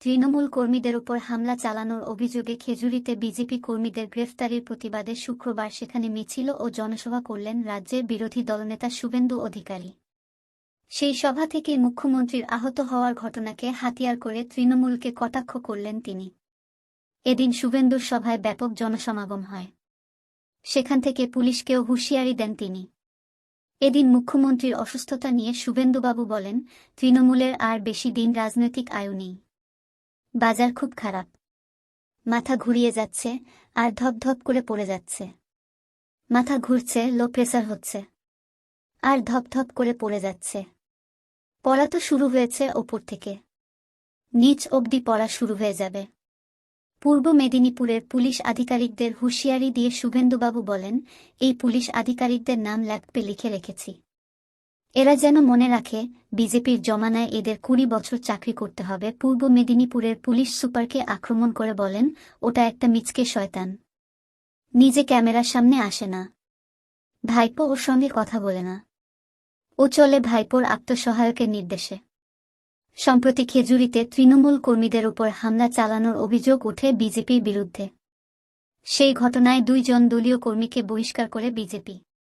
তৃণমূল কর্মীদের উপর হামলা চালানোর অভিযোগে খেজুরিতে বিজেপি কর্মীদের গ্রেফতারির প্রতিবাদে শুক্রবার সেখানে মিছিল ও জনসভা করলেন রাজ্যের বিরোধী দলনেতা শুভেন্দু অধিকারী। সেই সভা থেকে মুখ্যমন্ত্রীর আহত হওয়ার ঘটনাকে হাতিয়ার করে তৃণমূলকে কটাক্ষ করলেন তিনি। এদিন শুভেন্দুর সভায় ব্যাপক জনসমাগম হয়। সেখান থেকে পুলিশকেও হুঁশিয়ারি দেন তিনি। এদিন মুখ্যমন্ত্রীর অসুস্থতা নিয়ে শুভেন্দুবাবু বলেন, তৃণমূলের আর বেশি দিন রাজনৈতিক আয়ু নেই। বাজার খুব খারাপ। মাথা ঘুরিয়ে যাচ্ছে আর ধপধপ করে পড়ে যাচ্ছে। মাথা ঘুরছে, লো প্রেসার হচ্ছে আর ধপধপ করে পড়ে যাচ্ছে। পড়া তো শুরু হয়েছে ওপর থেকে। নিচ অবধি পড়া শুরু হয়ে যাবে। পূর্ব মেদিনীপুরের পুলিশ আধিকারিকদের হুঁশিয়ারি দিয়ে শুভেন্দুবাবু বলেন, এই পুলিশ আধিকারিকদের নাম ল্যাপটপে লিখে রেখেছি। এরা যেন মনে রাখে, বিজেপির জমানায় এদের কুড়ি বছর চাকরি করতে হবে, পূর্ব মেদিনীপুরের পুলিশ সুপারকে আক্রমণ করে বলেন, ওটা একটা মিচকে শয়তান। নিজে ক্যামেরার সামনে আসে না। ভাইপো ওর সঙ্গে কথা বলে না। ও চলে ভাইপোর আত্মসহায়কের নির্দেশে। সম্প্রতি খেজুরিতে তৃণমূল কর্মীদের উপর হামলা চালানোর অভিযোগ ওঠে বিজেপির বিরুদ্ধে। সেই ঘটনায় দুইজন দলীয় কর্মীকে বহিষ্কার করে বিজেপি।